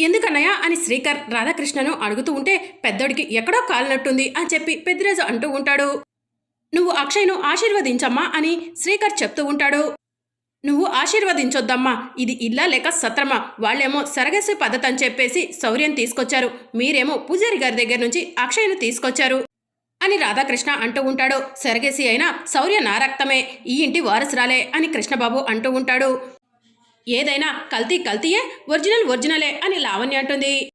ఎందుకన్నయ్య? అని శ్రీకర్ రాధాకృష్ణను అడుగుతూ ఉంటే పెద్దోడికి ఎక్కడో కాలినట్టుంది అని చెప్పి పెద్దిరాజు అంటూ ఉంటాడు. నువ్వు అక్షయ్ను ఆశీర్వదించమ్మా అని శ్రీకర్ చెప్తూ ఉంటాడు. నువ్వు ఆశీర్వదించొద్దమ్మా ఇది ఇల్లా లేక సత్రమా? వాళ్ళేమో సరగసి పద్ధతి అని చెప్పేసి శౌర్యం తీసుకొచ్చారు. మీరేమో పూజారి గారి దగ్గర నుంచి అక్షయ్ను తీసుకొచ్చారు అని రాధాకృష్ణ అంటూ ఉంటాడు. సరగసి అయినా శౌర్య నా రక్తమే ఈ ఇంటి వారసురాలే అని కృష్ణబాబు అంటూ ఉంటాడు. ఏదైనా కల్తీ కల్తీయే ఒరిజినల్ ఒరిజినలే అని లావణ్య అంటుంది.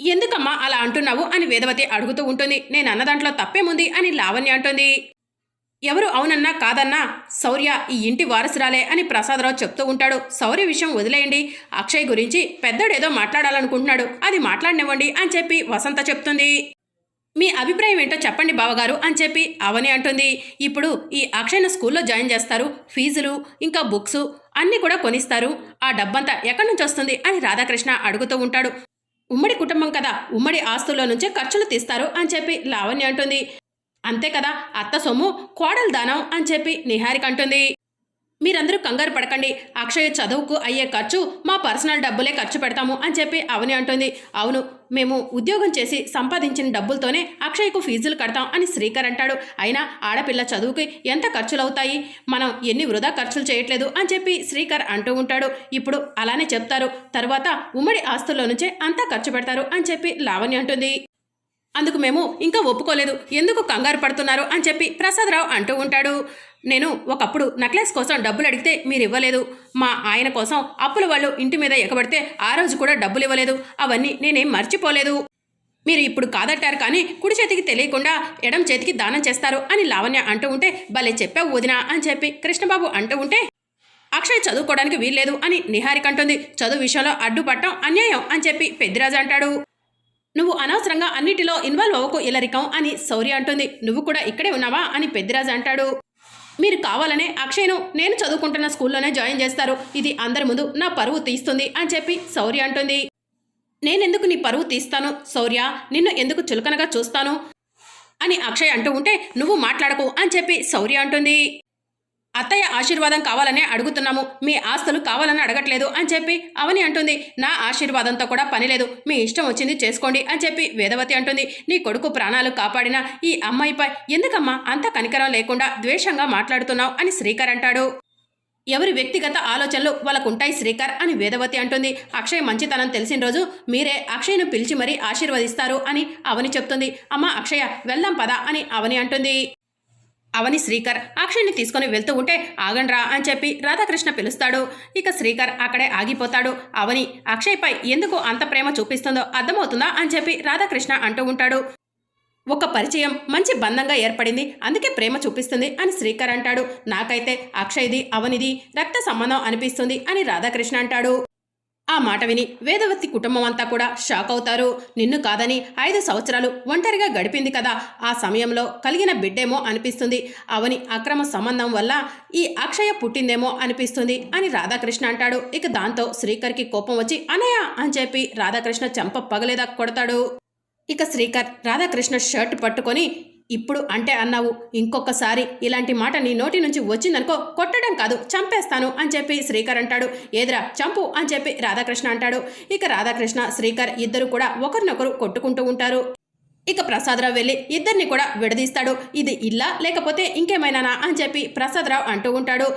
ఎందుకమ్మా అలా అంటున్నావు అని వేదవతి అడుగుతూ ఉంటుంది. నేను అన్న దాంట్లో తప్పేముంది అని లావణ్య అంటుంది. ఎవరు అవునన్నా కాదన్నా శౌర్య ఈ ఇంటి వారసురాలే అని ప్రసాదరావు చెప్తూ ఉంటాడు. శౌర్య విషయం వదిలేయండి. అక్షయ్ గురించి పెద్దోడేదో మాట్లాడాలనుకుంటున్నాడు. అది మాట్లాడనివ్వండి అని చెప్పి వసంత చెప్తుంది. మీ అభిప్రాయం ఏంటో చెప్పండి బావగారు అని చెప్పి అవని అంటుంది. ఇప్పుడు ఈ అక్షయ్ను స్కూల్లో జాయిన్ చేస్తారు. ఫీజులు ఇంకా బుక్స్ అన్నీ కూడా కొనిస్తారు. ఆ డబ్బంతా ఎక్కడి నుంచి వస్తుంది అని రాధాకృష్ణ అడుగుతూ ఉంటాడు. ఉమ్మడి కుటుంబం కదా ఉమ్మడి ఆస్తుల్లో నుంచే ఖర్చులు తీస్తారు అని చెప్పి లావణ్య అంటుంది. అంతే కదా అత్త సొమ్ము కోడలు దానం అని చెప్పి నిహారిక అంటుంది. మీరందరూ కంగారు పడకండి అక్షయ్ చదువుకు అయ్యే ఖర్చు మా పర్సనల్ డబ్బులే ఖర్చు పెడతాము అని చెప్పి అవని అంటుంది. అవును మేము ఉద్యోగం చేసి సంపాదించిన డబ్బులతోనే అక్షయ్కు ఫీజులు కడతాం అని శ్రీకర్ అంటాడు. అయినా ఆడపిల్ల చదువుకి ఎంత ఖర్చులు అవుతాయి మనం ఎన్ని వృధా ఖర్చులు చేయట్లేదు అని చెప్పి శ్రీకర్ అంటూ ఉంటాడు. ఇప్పుడు అలానే చెప్తారు. తర్వాత ఉమ్మడి ఆస్తుల్లో నుంచే అంతా ఖర్చు పెడతారు అని చెప్పి లావణ్య అంటుంది. అందుకు మేము ఇంకా ఒప్పుకోలేదు. ఎందుకు కంగారు పడుతున్నారు అని చెప్పి ప్రసాదరావు అంటూ ఉంటాడు. నేను ఒకప్పుడు నెక్లెస్ కోసం డబ్బులు అడిగితే మీరు ఇవ్వలేదు. మా ఆయన కోసం అప్పుల వాళ్ళు ఇంటి మీద ఎగబడితే ఆ రోజు కూడా డబ్బులు ఇవ్వలేదు. అవన్నీ నేనేం మర్చిపోలేదు. మీరు ఇప్పుడు కాదట్టారు కానీ కుడి చేతికి తెలియకుండా ఎడం చేతికి దానం చేస్తారు అని లావణ్య అంటూ ఉంటే భలే చెప్పావు వదినా అని చెప్పి కృష్ణబాబు అంటూ ఉంటే అక్షయ్ చదువుకోవడానికి వీల్లేదు అని నిహారిక అంటుంది. చదువు విషయంలో అడ్డుపట్టం అన్యాయం అని చెప్పి పెద్దిరాజు అంటాడు. నువ్వు అనవసరంగా అన్నిటిలో ఇన్వాల్వ్ అవ్వకు ఇలరికం అని శౌర్య అంటుంది. నువ్వు కూడా ఇక్కడే ఉన్నావా అని పెద్దిరాజు అంటాడు. మీరు కావాలనే అక్షయ్ను నేను చదువుకుంటున్న స్కూల్లోనే జాయిన్ చేస్తారు. ఇది అందరి ముందు నా పరువు తీస్తుంది అని చెప్పి శౌర్య అంటుంది. నేనెందుకు నీ పరువు తీస్తాను? శౌర్య నిన్ను ఎందుకు చులకనగా చూస్తాను? అని అక్షయ్ అంటూ ఉంటే నువ్వు మాట్లాడకు అని చెప్పి శౌర్య అంటుంది. అత్తయ్య ఆశీర్వాదం కావాలనే అడుగుతున్నాము. మీ ఆస్తులు కావాలని అడగట్లేదు అని చెప్పి అవని అంటుంది. నా ఆశీర్వాదంతో కూడా పని లేదు. మీ ఇష్టం వచ్చింది చేసుకోండి అని చెప్పి వేదవతి అంటుంది. నీ కొడుకు ప్రాణాలు కాపాడిన ఈ అమ్మాయిపై ఎందుకమ్మా అంత కనికరం లేకుండా ద్వేషంగా మాట్లాడుతున్నావు అని శ్రీకర్ అంటాడు. ఎవరి వ్యక్తిగత ఆలోచనలు వాళ్ళకుంటాయి శ్రీకర్ అని వేదవతి అంటుంది. అక్షయ్ మంచితనం తెలిసిన రోజు మీరే అక్షయ్ను పిలిచి మరీ ఆశీర్వదిస్తారు అని అవని చెప్తుంది. అమ్మ అక్షయ వెళ్దాం పదా అని అవని అంటుంది. అవని శ్రీకర్ అక్షయ్ని తీసుకొని వెళ్తూ ఉంటే ఆగండ్రా అని చెప్పి రాధాకృష్ణ పిలుస్తాడు. ఇక శ్రీకర్ అక్కడే ఆగిపోతాడు. అవని అక్షయ్పై ఎందుకు అంత ప్రేమ చూపిస్తుందో అర్థమవుతుందా? అని చెప్పి రాధాకృష్ణ అంటూ ఉంటాడు. ఒక పరిచయం మంచి బంధంగా ఏర్పడింది. అందుకే ప్రేమ చూపిస్తుంది అని శ్రీకర్ అంటాడు. నాకైతే అక్షయ్ది అవనిది రక్త సంబంధం అనిపిస్తుంది అని రాధాకృష్ణ అంటాడు. ఆ మాట విని వేదవతి కుటుంబం అంతా కూడా షాక్ అవుతారు. నిన్ను కాదని ఐదు సంవత్సరాలు ఒంటరిగా గడిపింది కదా. ఆ సమయంలో కలిగిన బిడ్డేమో అనిపిస్తుంది. అవని అక్రమ సంబంధం వల్ల ఈ అక్షయ పుట్టిందేమో అనిపిస్తుంది అని రాధాకృష్ణ అంటాడు. ఇక దాంతో శ్రీకర్కి కోపం వచ్చి అనయ అని చెప్పి రాధాకృష్ణ చెంప పగలేదా కొడతాడు. ఇక శ్రీకర్ రాధాకృష్ణ షర్ట్ పట్టుకొని ఇప్పుడు అంటే అన్నావు. ఇంకొకసారి ఇలాంటి మాట నీ నోటి నుంచి వచ్చిందనుకో కొట్టడం కాదు చంపేస్తాను అని చెప్పి శ్రీకర్ అంటాడు. ఏదిరా చంపు అని చెప్పి రాధాకృష్ణ అంటాడు. ఇక రాధాకృష్ణ శ్రీకర్ ఇద్దరు కూడా ఒకరినొకరు కొట్టుకుంటూ ఉంటారు. ఇక ప్రసాదరావు వెళ్ళి ఇద్దరిని కూడా విడదీస్తాడు. ఇది ఇల్లా లేకపోతే ఇంకేమైనానా అని చెప్పి ప్రసాదరావు అంటూ ఉంటాడు.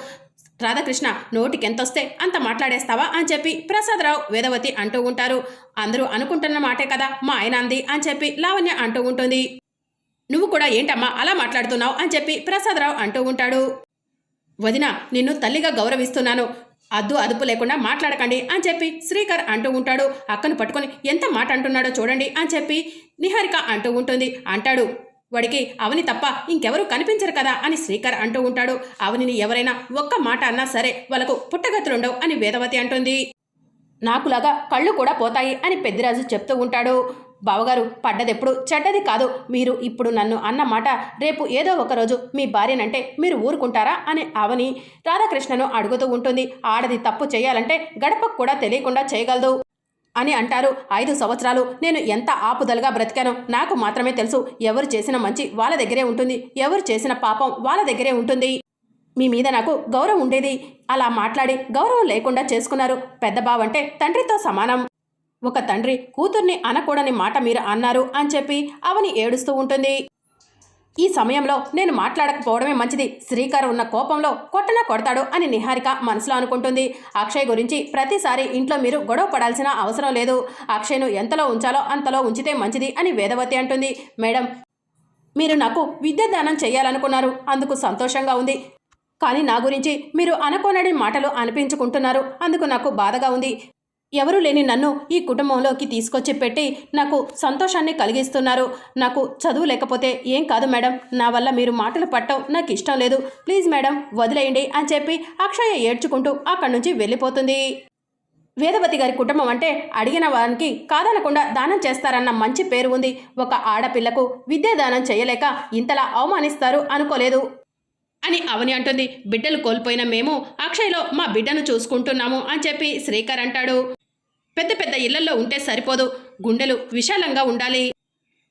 రాధాకృష్ణ నోటికెంతొస్తే అంత మాట్లాడేస్తావా అని చెప్పి ప్రసాదరావు వేదవతి అంటూ ఉంటారు. అందరూ అనుకుంటున్న మాటే కదా మా ఆయన అంది అని చెప్పి లావణ్య అంటూ ఉంటుంది. నువ్వు కూడా ఏంటమ్మా అలా మాట్లాడుతున్నావు అని చెప్పి ప్రసాదరావు అంటూ ఉంటాడు. వదిన నిన్ను తల్లిగా గౌరవిస్తున్నాను. అద్దు అదుపు లేకుండా మాట్లాడకండి అని చెప్పి శ్రీకర్ అంటూ ఉంటాడు. అక్కను పట్టుకొని ఎంత మాట అంటున్నాడో చూడండి అని చెప్పి నిహారిక అంటూ ఉంటుంది. అంటాడు వాడికి అవని తప్ప ఇంకెవరూ కనిపించరు కదా అని శ్రీకర్ అంటూ ఉంటాడు. అవనిని ఎవరైనా ఒక్క మాట అన్నా సరే వాళ్ళకు పుట్టగతులుండవు అని వేదవతి అంటుంది. నాకులాగా కళ్ళు కూడా పోతాయి అని పెద్దిరాజు చెప్తూ ఉంటాడు. బావగారు పడ్డదెప్పుడు చెడ్డది కాదు మీరు ఇప్పుడు నన్ను అన్నమాట రేపు ఏదో ఒకరోజు మీ భార్యనంటే మీరు ఊరుకుంటారా అని అవని రాధాకృష్ణను అడుగుతూ ఉంటుంది. ఆడది తప్పు చేయాలంటే గడపకు కూడా తెలియకుండా చేయగలదు అని అంటారు. ఐదు సంవత్సరాలు నేను ఎంత ఆపుదలుగా బ్రతికానో నాకు మాత్రమే తెలుసు. ఎవరు చేసిన మంచి వాళ్ళ దగ్గరే ఉంటుంది. ఎవరు చేసిన పాపం వాళ్ళ దగ్గరే ఉంటుంది. మీ మీద నాకు గౌరవం ఉండేది. అలా మాట్లాడి గౌరవం లేకుండా చేసుకున్నారు. పెద్ద బావంటే తండ్రితో సమానం. ఒక తండ్రి కూతుర్ని అనకూడని మాట మీరు అన్నారు అని చెప్పి అవని ఏడుస్తూ ఉంటుంది. ఈ సమయంలో నేను మాట్లాడకపోవడమే మంచిది. శ్రీకర్ ఉన్న కోపంలో కొట్టన కొడతాడు అని నిహారిక మనసులో అనుకుంటుంది. అక్షయ్ గురించి ప్రతిసారి ఇంట్లో మీరు గొడవ పడాల్సిన అవసరం లేదు. అక్షయ్ను ఎంతలో ఉంచాలో అంతలో ఉంచితే మంచిది అని వేదవతి అంటుంది. మేడం మీరు నాకు విద్యాదానం చేయాలనుకున్నారు. అందుకు సంతోషంగా ఉంది. కానీ నా గురించి మీరు అనుకోనని మాటలు అనిపించుకుంటున్నారు. అందుకు నాకు బాధగా ఉంది. ఎవరూ లేని నన్ను ఈ కుటుంబంలోకి తీసుకొచ్చి పెట్టి నాకు సంతోషాన్ని కలిగిస్తున్నారు. నాకు చదువు లేకపోతే ఏం కాదు మేడం. నా వల్ల మీరు మాటలు పట్టడం నాకు ఇష్టం లేదు. ప్లీజ్ మేడం వదిలేయండి అని చెప్పి అక్షయ ఏడ్చుకుంటూ అక్కడి నుంచి వెళ్ళిపోతుంది. వేదవతి గారి కుటుంబం అంటే అడిగిన వారికి కాదనకుండా దానం చేస్తారన్న మంచి పేరు ఉంది. ఒక ఆడపిల్లకు విద్యాదానం చేయలేక ఇంతలా అవమానిస్తారు అనుకోలేదు. అని అవని అంటుంది. బిడ్డలు కోల్పోయిన మేము అక్షయ్లో మా బిడ్డను చూసుకుంటున్నాము అని చెప్పి శ్రీకర్ అంటాడు. పెద్ద పెద్ద ఇళ్ళలో ఉంటే సరిపోదు. గుండెలు విశాలంగా ఉండాలి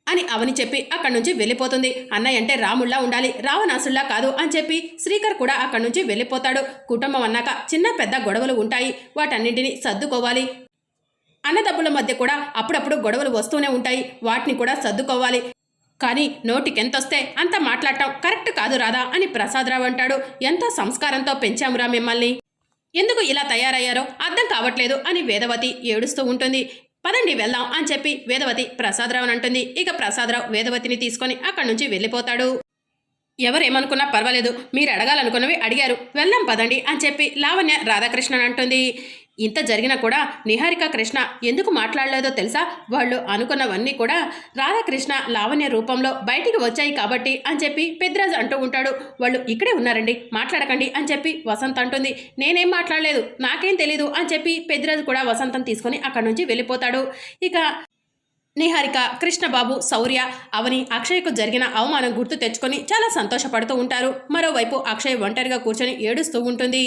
అని అవని చెప్పి అక్కడి నుంచి వెళ్ళిపోతుంది. అన్నయ్య అంటే రాముల్లా ఉండాలి. రావణాసుల్లా కాదు అని చెప్పి శ్రీకర్ కూడా అక్కడి నుంచి వెళ్ళిపోతాడు. కుటుంబం అన్నాక చిన్న పెద్ద గొడవలు ఉంటాయి. వాటన్నింటినీ సర్దుకోవాలి. అన్నదబ్బుల మధ్య కూడా అప్పుడప్పుడు గొడవలు వస్తూనే ఉంటాయి. వాటిని కూడా సర్దుకోవాలి. కానీ నోటికెంతొస్తే అంత మాట్లాడటం కరెక్ట్ కాదు రాదా అని ప్రసాదరావు అంటాడు. ఎంతో సంస్కారంతో పెంచామురా మిమ్మల్ని? ఎందుకు ఇలా తయారయ్యారో అర్థం కావట్లేదు అని వేదవతి ఏడుస్తూ ఉంటుంది. పదండి వెళ్దాం అని చెప్పి వేదవతి ప్రసాదరావు అంటుంది. ఇక ప్రసాదరావు వేదవతిని తీసుకొని అక్కడి నుంచి వెళ్ళిపోతాడు. ఎవరేమనుకున్నా పర్వాలేదు మీరు అడగాలనుకున్నవి అడిగారు. వెళ్దాం పదండి అని చెప్పి లావణ్య రాధాకృష్ణన్ అంటుంది. ఇంత జరిగినా కూడా నిహారిక కృష్ణ ఎందుకు మాట్లాడలేదో తెలుసా? వాళ్ళు అనుకున్నవన్నీ కూడా రాధాకృష్ణ లావణ్య రూపంలో బయటికి వచ్చాయి కాబట్టి అని చెప్పి పెద్దరాజు అంటూ ఉంటాడు. వాళ్ళు ఇక్కడే ఉన్నారండి మాట్లాడకండి అని చెప్పి వసంత్ అంటుంది. నేనేం మాట్లాడలేదు నాకేం తెలీదు అని చెప్పి పెద్దరాజు కూడా వసంతం తీసుకొని అక్కడి నుంచి వెళ్ళిపోతాడు. ఇక నిహారిక కృష్ణబాబు శౌర్య అవని అక్షయ్కు జరిగిన అవమానం గుర్తు తెచ్చుకొని చాలా సంతోషపడుతూ ఉంటారు. మరోవైపు అక్షయ్ ఒంటరిగా కూర్చొని ఏడుస్తూ ఉంటుంది.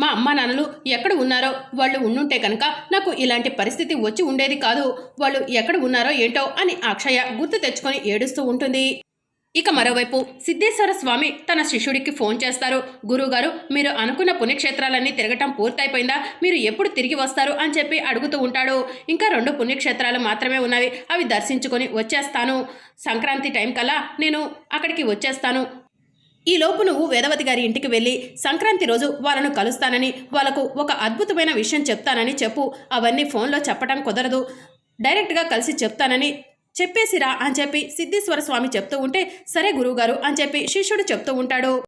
మా అమ్మా నాన్నలు ఎక్కడ ఉన్నారో వాళ్ళు ఉండుంటే కనుక నాకు ఇలాంటి పరిస్థితి వచ్చి ఉండేది కాదు. వాళ్ళు ఎక్కడ ఉన్నారో ఏంటో అని అక్షయ గుర్తు తెచ్చుకొని ఏడుస్తూ ఉంటుంది. ఇక మరోవైపు సిద్ధేశ్వర స్వామి తన శిష్యుడికి ఫోన్ చేస్తారు. గురువుగారు మీరు అనుకున్న పుణ్యక్షేత్రాలన్నీ తిరగటం పూర్తయిపోయిందా? మీరు ఎప్పుడు తిరిగి వస్తారు అని చెప్పి అడుగుతూ ఉంటాడు. ఇంకా రెండు పుణ్యక్షేత్రాలు మాత్రమే ఉన్నవి. అవి దర్శించుకొని వచ్చేస్తాను. సంక్రాంతి టైం కల్లా నేను అక్కడికి వచ్చేస్తాను. ఈ లోపు నువ్వు వేదవతి గారి ఇంటికి వెళ్ళి సంక్రాంతి రోజు వాళ్ళను కలుస్తానని వాళ్ళకు ఒక అద్భుతమైన విషయం చెప్తానని చెప్పు. అవన్నీ ఫోన్లో చెప్పటం కుదరదు. డైరెక్ట్గా కలిసి చెప్తానని చెప్పేసిరా అని చెప్పి సిద్ధేశ్వర స్వామి చెప్తూ ఉంటే సరే గురువుగారు అని చెప్పి శిష్యుడు చెప్తూ ఉంటాడు.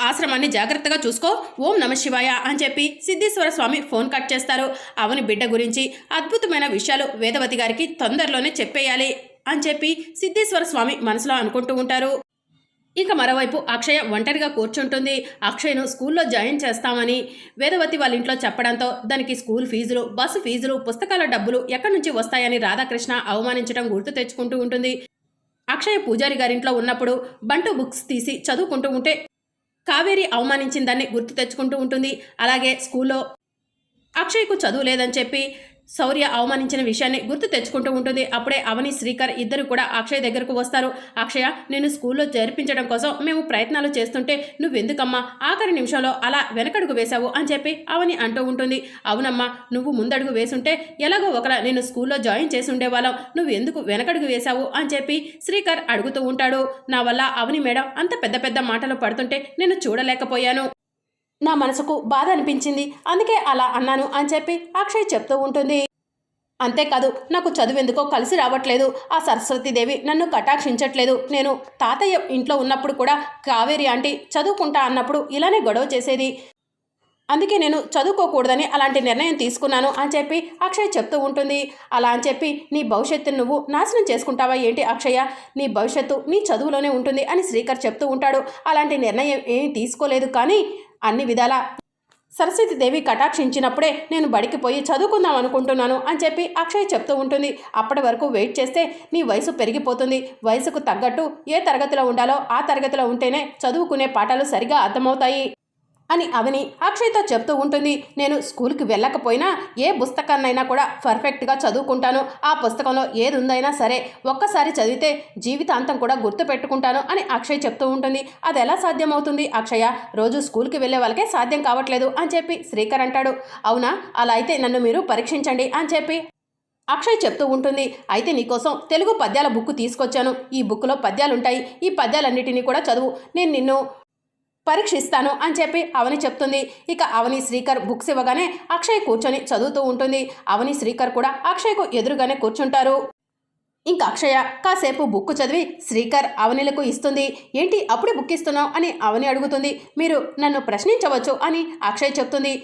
ఆశ్రమాన్ని జాగ్రత్తగా చూసుకో. ఓం నమ శివాయ అని చెప్పి సిద్ధేశ్వర స్వామి ఫోన్ కట్ చేస్తారు. అవని బిడ్డ గురించి అద్భుతమైన విషయాలు వేదవతి గారికి తొందరలోనే చెప్పేయాలి అని చెప్పి సిద్ధేశ్వర స్వామి మనసులో అనుకుంటూ ఉంటారు. ఇక మరోవైపు అక్షయ ఒంటరిగా కూర్చుంటుంది. అక్షయ్ను స్కూల్లో జాయిన్ చేస్తామని వేదవతి వాళ్ళ ఇంట్లో చెప్పడంతో దానికి స్కూల్ ఫీజులు బస్సు ఫీజులు పుస్తకాల డబ్బులు ఎక్కడి నుంచి వస్తాయని రాధాకృష్ణ అవమానించడం గుర్తు తెచ్చుకుంటూ ఉంటుంది. అక్షయ పూజారి గారింట్లో ఉన్నప్పుడు బంటు బుక్స్ తీసి చదువుకుంటూ ఉంటే కావేరి అవమానించిందని గుర్తు తెచ్చుకుంటూ ఉంటుంది. అలాగే స్కూల్లో అక్షయ్కు చదువు లేదని చెప్పి శౌర్య అవమానించిన విషయాన్ని గుర్తు తెచ్చుకుంటూ ఉంటుంది. అప్పుడే అవని శ్రీకర్ ఇద్దరు కూడా అక్షయ్ దగ్గరకు వస్తారు. అక్షయ నేను స్కూల్లో చేర్పించడం కోసం మేము ప్రయత్నాలు చేస్తుంటే నువ్వెందుకమ్మా? ఆఖరి నిమిషంలో అలా వెనకడుగు వేశావు అని చెప్పి అవని అంటూ ఉంటుంది. అవునమ్మా నువ్వు ముందడుగు వేసుంటే ఎలాగో ఒకలా నేను స్కూల్లో జాయిన్ చేసి ఉండేవాళ్ళం నువ్వు ఎందుకు వెనకడుగు వేశావు అని చెప్పి శ్రీకర్ అడుగుతూ ఉంటాడు. నా వల్ల అవని మేడం అంత పెద్ద పెద్ద మాటలు పడుతుంటే నేను చూడలేకపోయాను. నా మనసుకు బాధ అనిపించింది. అందుకే అలా అన్నాను అని చెప్పి అక్షయ్ చెప్తూ ఉంటుంది. అంతేకాదు నాకు చదువెందుకో కలిసి రావట్లేదు. ఆ సరస్వతీదేవి నన్ను కటాక్షించట్లేదు. నేను తాతయ్య ఇంట్లో ఉన్నప్పుడు కూడా కావేరి ఆంటీ చదువుకుంటా అన్నప్పుడు ఇలానే గొడవ చేసేది. అందుకే నేను చదువుకోకూడదని అలాంటి నిర్ణయం తీసుకున్నాను అని చెప్పి అక్షయ్ చెప్తూ ఉంటుంది. అలా అని చెప్పి నీ భవిష్యత్తును నువ్వు నాశనం చేసుకుంటావా ఏంటి అక్షయ? నీ భవిష్యత్తు నీ చదువులోనే ఉంటుంది అని శ్రీకర్ చెప్తూ ఉంటాడు. అలాంటి నిర్ణయం ఏమీ తీసుకోలేదు కానీ అన్ని విధాల సరస్వతీదేవి కటాక్షించినప్పుడే నేను బడికి పోయి చదువుకుందాం అనుకుంటున్నాను అని చెప్పి అక్షయ్ చెప్తూ ఉంటుంది. అప్పటి వరకు వెయిట్ చేస్తే నీ వయసు పెరిగిపోతుంది. వయసుకు తగ్గట్టు ఏ తరగతిలో ఉండాలో ఆ తరగతిలో ఉంటేనే చదువుకునే పాఠాలు సరిగా అర్థమవుతాయి. అని అవని అక్షయ్తో చెప్తూ ఉంటుంది. నేను స్కూల్కి వెళ్ళకపోయినా ఏ పుస్తకాన్నైనా కూడా పర్ఫెక్ట్గా చదువుకుంటాను. ఆ పుస్తకంలో ఏది ఉందైనా సరే ఒక్కసారి చదివితే జీవితాంతం కూడా గుర్తు పెట్టుకుంటాను అని అక్షయ్ చెప్తూ ఉంటుంది. అది ఎలా సాధ్యమవుతుంది? అక్షయ రోజు స్కూల్కి వెళ్ళే వాళ్ళకే సాధ్యం కావట్లేదు అని చెప్పి శ్రీకర్ అంటాడు. అవునా? అలా అయితే నన్ను మీరు పరీక్షించండి అని చెప్పి అక్షయ్ చెప్తూ ఉంటుంది. అయితే నీకోసం తెలుగు పద్యాల బుక్ తీసుకొచ్చాను. ఈ బుక్లో పద్యాలుంటాయి. ఈ పద్యాలన్నిటినీ కూడా చదువు. నేను నిన్ను పరీక్షిస్తాను అని చెప్పి అవని చెప్తుంది. ఇక అవని శ్రీకర్ బుక్స్ ఇవ్వగానే అక్షయ్ కూర్చొని చదువుతూ ఉంటుంది. అవని శ్రీకర్ కూడా అక్షయ్కు ఎదురుగానే కూర్చుంటారు. ఇంకా అక్షయ కాసేపు బుక్ చదివి శ్రీకర్ అవనిలకు ఇస్తుంది. ఏంటి అప్పుడే బుక్ ఇస్తున్నావు అని అవని అడుగుతుంది. మీరు నన్ను ప్రశ్నించవచ్చు అని అక్షయ్ చెప్తుంది.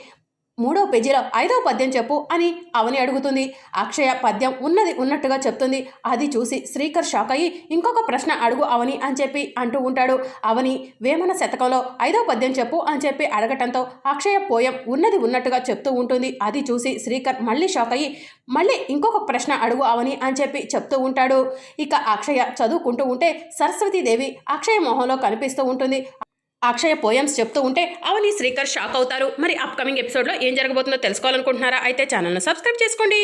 మూడో పేజీలో ఐదో పద్యం చెప్పు అని అవని అడుగుతుంది. అక్షయ పద్యం ఉన్నది ఉన్నట్టుగా చెప్తుంది. అది చూసి శ్రీకర్ షాక్ అయ్యి ఇంకొక ప్రశ్న అడుగు అవని అని చెప్పి అంటూ ఉంటాడు. అవని వేమన శతకంలో ఐదో పద్యం చెప్పు అని చెప్పి అడగటంతో అక్షయ పోయం ఉన్నది ఉన్నట్టుగా చెప్తూ ఉంటుంది. అది చూసి శ్రీకర్ మళ్ళీ షాక్ అయ్యి మళ్ళీ ఇంకొక ప్రశ్న అడుగు అవని అని చెప్పి చెప్తూ ఉంటాడు. ఇక అక్షయ చదువుకుంటూ ఉంటే సరస్వతీదేవి అక్షయ మొహంలో కనిపిస్తూ ఉంటుంది. అక్షయ పోయమ్స్ చెప్తూ ఉంటే అవని శ్రీకర్ షాక్ అవుతారు. మరి అప్కమింగ్ ఎపిసోడ్లో ఏం జరగబోతుందో తెలుసుకోవాలనుకుంటున్నారా? అయితే ఛానల్ను సబ్స్క్రైబ్ చేసుకోండి.